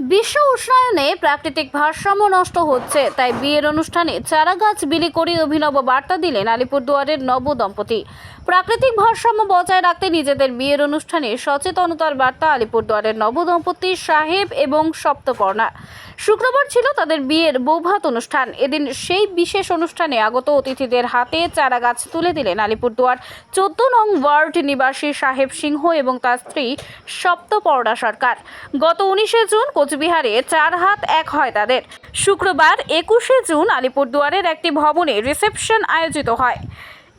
বিশ্ব উষ্ণায়নে প্রাকৃতিক ভারসাম্য নষ্ট হচ্ছে, তাই বিয়ের অনুষ্ঠানে চারা গাছ বিলি করে অভিনব বার্তা দিলেন আলিপুরদুয়ারের নব দম্পতি। প্রাকৃতিক ভারসাম্য বজায় রাখতে নিজেদের বিয়ের অনুষ্ঠানে সচেতনতার বার্তা আলিপুরদুয়ারের নব দম্পতি সাহেব এবং সপ্তপর্ণা। শুক্রবার ছিল তাদের বিয়ের বৌভাত অনুষ্ঠান। এদিন সেই বিশেষ অনুষ্ঠানে আগত অতিথিদের হাতে চারা গাছ তুলে দিলেন আলিপুরদুয়ার চোদ্দ নং ওয়ার্ড নিবাসী সাহেব সিংহ এবং তার স্ত্রী সপ্তপর্ণা সরকার। গত উনিশে জুন কোচবিহারে চার হাত এক হয় তাদের। শুক্রবার একুশে জুন আলিপুরদুয়ারের একটি ভবনে রিসেপশন আয়োজিত হয়।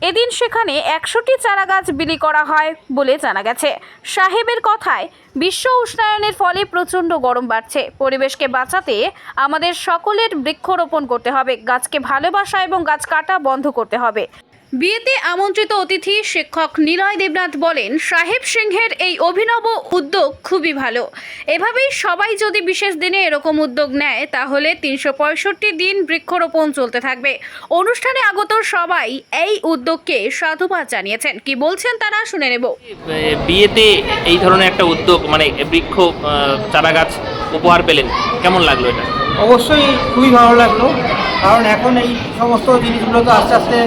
এদিন সেখানে একশোটি চারা গাছ বিলি করা হয় বলে জানা গেছে। সাহেবের কথায়, বিশ্ব উষ্ণায়নের ফলে প্রচণ্ড গরম বাড়ছে। পরিবেশকে বাঁচাতে আমাদের সকলের বৃক্ষরোপণ করতে হবে। গাছকে ভালোবাসা এবং গাছ কাটা বন্ধ করতে হবে। বিয়েতে আমন্ত্রিত অতিথি শিক্ষক নিলয় দেবনাথ বলেন সাহেব সিংহের এই অভিনব উদ্যোগ খুবই ভালো। এভাবেই সবাই যদি বিশেষ দিনে এরকম উদ্যোগ নেয় তাহলে তিনশো পঁয়ষট্টি দিন বৃক্ষরোপণ চলতে থাকবে। অনুষ্ঠানে আগত সবাই এই উদ্যোগকে সাধুবাদ জানিয়েছেন। কি বলছেন তারা শুনে নেব। বিয়েতে এই ধরনের একটা উদ্যোগ মানে বৃক্ষ চারা গাছ উপহার পেলেন কেমন লাগল এটা? অবশ্যই খুবই ভালো লাগল কারণ এখন এই সমস্ত জিনিসগুলো তো আস্তে আস্তে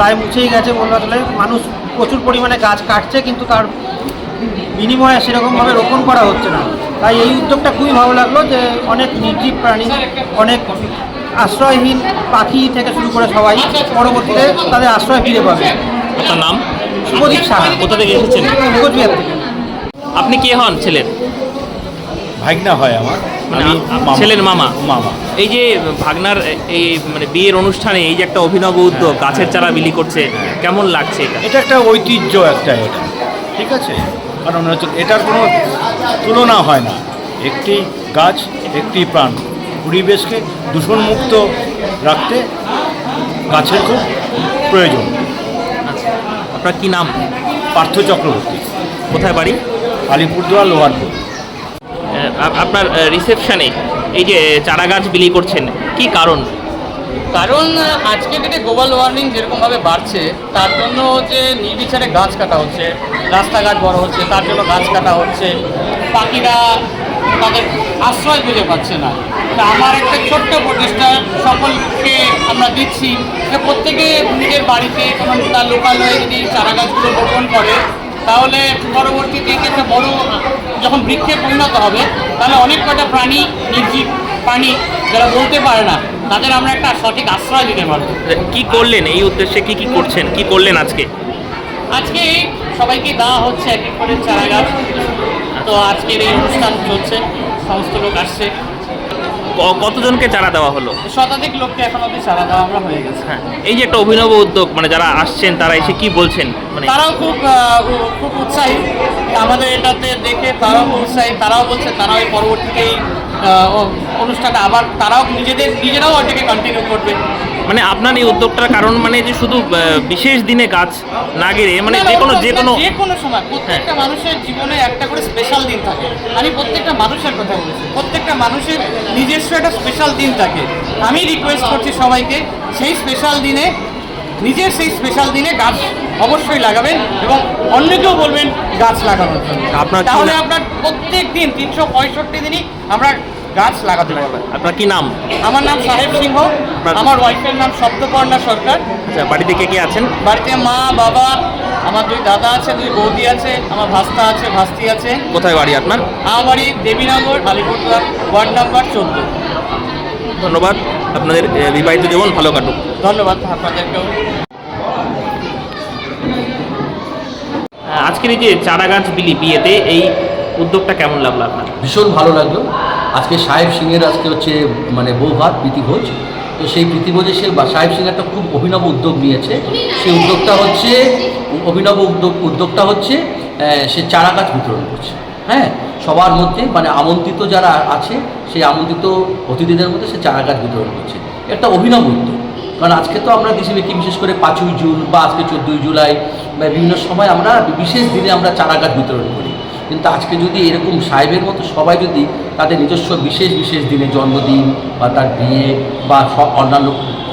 প্রায় মুছেই গেছে বলতে গেলে মানুষ প্রচুর পরিমাণে গাছ কাটছে কিন্তু তার বিনিময়ে সেরকমভাবে রোপণ করা হচ্ছে না। তাই এই উদ্যোগটা খুবই ভালো লাগল যে অনেক নির্জীব প্রাণী অনেক আশ্রয়হীন পাখি থেকে শুরু করে সবাই পরবর্তীতে তাদের আশ্রয় ফিরে পাবে। আপনার নাম? শুভদীপ সাহা। কোথা থেকে এসেছেন? কোচবিহার থেকে। আপনি কে হন ছেলের? ভাগনা হয় আমার। ছেলের মামা। মামা। এই যে ভাগনার এই মানে বিয়ের অনুষ্ঠানে এই যে একটা অভিনব উদ্যোগ গাছের চারা বিলি করছে কেমন লাগছে এটা? এটা একটা ঐতিহ্য একটা এটা ঠিক আছে? কারণ এটার কোনো তুলনা হয় না। একটি গাছ একটি প্রাণ। পরিবেশকে দূষণমুক্ত রাখতে গাছের খুব প্রয়োজন। আচ্ছা আপনার কি নাম? পার্থ চক্রবর্তী। কোথায় বাড়ি? আলিপুরদুয়ার লোহারপুর। আপনার রিসেপশনে এই যে চারা গাছ বিলি করছেন, কি কারণ? কারণ আজকে ডেটে গ্লোবাল ওয়ার্মিং যেরকমভাবে বাড়ছে, তার জন্য যে নির্বিচারে গাছ কাটা হচ্ছে, রাস্তাঘাট বড় হচ্ছে, তার জন্য গাছ কাটা হচ্ছে। পাখিরা তাদের আশ্রয় খুঁজে পাচ্ছে না। তা আমার একটা ছোট্ট প্রচেষ্টা, সকলকে আমরা দিচ্ছি যে প্রত্যেকে নিজের বাড়িতে এবং তার লোকালয়ে যদি চারা গাছগুলো রোপণ করে তাহলে পরবর্তীতে একটা বড় যখন বৃক্ষে পরিণত হবে তাহলে অনেক কটা প্রাণী নির্জীব প্রাণী যারা বলতে পারে না তাদের আমরা একটা সঠিক আশ্রয় দিতে পারব। কি করলেন? এই উদ্দেশ্যে কি কি করছেন? কি করলেন আজকে? আজকে সবাইকে দেওয়া হচ্ছে এক এক করে চারা গাছ তো আজকের এই অনুষ্ঠান চলছে সমস্ত লোক আসছে। কতজনকে চারা দেওয়া হলো? শতাধিক লোককে এখন অব্দি চারা দেওয়া আমরা হয়ে গেছে। হ্যাঁ এই যে একটা অভিনব উদ্যোগ মানে যারা আসছেন তারা এসে কি বলছেন? মানে তারাও খুব খুব উৎসাহী। আমাদের এটাতে দেখে তারাও উৎসাহী। তারাও বলছে তারাও এই পরবর্তীতে অনুষ্ঠানটা আবার তারাও নিজেদের নিজেরাও ওইটাকে কন্টিনিউ করবে। মানে আপনার এই উদ্যোগটার কারণ মানে যে শুধু বিশেষ দিনে গাছ না গেড়ে মানে যে কোনো যে কোনো হ্যাঁ। যে কোনো সময় প্রত্যেকটা মানুষের জীবনে একটা করে স্পেশাল দিন থাকে। আমি প্রত্যেকটা মানুষের কথা বলছি। প্রত্যেকটা মানুষের নিজস্ব একটা স্পেশাল দিন থাকে। আমি রিকোয়েস্ট করছি সবাইকে সেই স্পেশাল দিনে নিজের সেই স্পেশাল দিনে গাছ অবশ্যই লাগাবেন এবং অন্যকেও বলবেন গাছ লাগানোর জন্য। তাহলে আপনার প্রত্যেক দিন তিনশো পঁয়ষট্টি দিনই আমরা গাছ লাগাতে পারবেন আপনার কি নাম? আমার নাম সাহেব সিংহ। আমার ওয়াইফের নাম সপ্তপর্ণা সরকার। আচ্ছা বাড়িতে কে কে আছেন? বাড়িতে মা বাবা আমার দুই দাদা আছে দুই বৌদি আছে আমার ভাস্তা আছে ভাস্তি আছে। কোথায় বাড়ি আপনার? আমার বাড়ি দেবীনগর আলিপুরদুয়ার ওয়ার্ড নাম্বার চোদ্দ। ধন্যবাদ। আপনাদের বিবাহিত জীবন ভালো কাটুক। ধন্যবাদ আপনাদেরকেও। আজকের এই যে চারা গাছ বিলি বিয়েতে এই উদ্যোগটা কেমন লাগল আপনার? ভীষণ ভালো লাগল। আজকে সাহেব সিংয়ের আজকে হচ্ছে মানে বৌভাত, প্রীতিভোজ। তো সেই প্রীতিভোজে সে বা, সাহেব সিং একটা খুব অভিনব উদ্যোগ নিয়েছে। সেই উদ্যোগটা হচ্ছে, অভিনব উদ্যোগ, উদ্যোগটা হচ্ছে সে চারা গাছ বিতরণ করছে। হ্যাঁ? সবার মধ্যে মানে আমন্ত্রিত যারা আছে, সেই আমন্ত্রিত অতিথিদের মধ্যে সে চারা গাছ বিতরণ করছে। একটা অভিনব উদ্যোগ। কারণ আজকে তো আমরা দেশে কি, বিশেষ করে পাঁচই জুন বা আজকে চোদ্দোই জুলাই, বা বিভিন্ন সময় আমরা, বিশেষ দিনে আমরা চারা গাছ বিতরণ করি। কিন্তু আজকে যদি এরকম সাহেবের মতো সবাই যদি তাদের নিজস্ব বিশেষ বিশেষ দিনে জন্মদিন বা তার বিয়ে বা সব অন্যান্য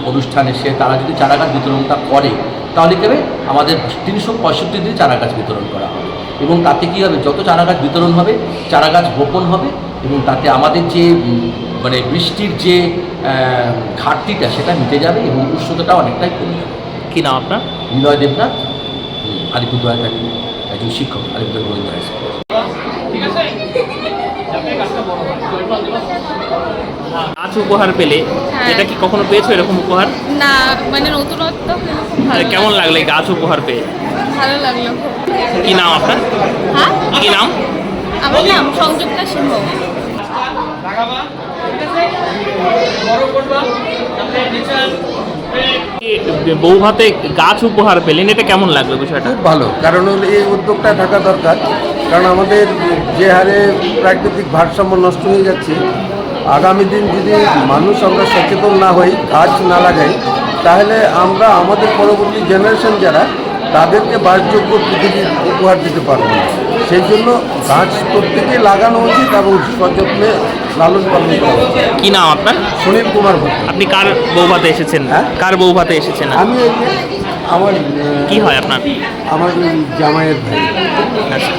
অনুষ্ঠানে সে তারা যদি চারা গাছ বিতরণটা করে তাহলে কী হবে? আমাদের তিনশো পঁয়ষট্টি দিনে চারা গাছ বিতরণ করা হবে। এবং তাতে কী হবে? যত চারা গাছ বিতরণ হবে চারা গাছ বপন হবে এবং তাতে আমাদের যে মানে বৃষ্টির যে ঘাটতিটা সেটা মিটে যাবে এবং উষ্ণতাটা অনেকটাই কমে যাবে। কি নাম আপনার? নিলয় দেবনাথ আলিপুরদুয়ারে থাকি একজন শিক্ষক আলিপুরদুয়ার গোবিন্দ হাই স্কুল। গাছ উপহার পেলে হ্যাঁ। এটা কি কখনো পেয়েছ এরকম উপহার? না মানে নতুনত্ব কেমন লাগল গাছ উপহার পেয়ে? ভালো লাগল। কি নাম আপনার? হ্যাঁ? কি নাম? আমার নাম সংযুক্তা সিংহ। বউ ভাতে গাছ উপহার পেলেন? এটা কেমন লাগল বিষয়টা? ভালো। কারণ হলো এই উদ্যোগটা থাকা দরকার। কারণ আমাদের যে হারে প্রাকৃতিক ভারসাম্য নষ্ট হয়ে যাচ্ছে, আগামী দিন যদি মানুষ আমরা সচেতন না হই, গাছ না লাগাই, তাহলে আমরা আমাদের পরবর্তী জেনারেশন যারা, তাদেরকে বাসযোগ্য পৃথিবী উপহার দিতে পারব সেই জন্য গাছ প্রত্যেকে লাগানো উচিত এবং সযত্নে লালন পালন করা কি নাম আপনার? সুনীল কুমার ভট্ট। আপনি কার বৌভাতে এসেছেন? হ্যাঁ? কার বউ ভাতে এসেছেন? আমি এই যে আমার আহ, কি হয় আপনার? আমার জামাইয়ের ভাই। আচ্ছা।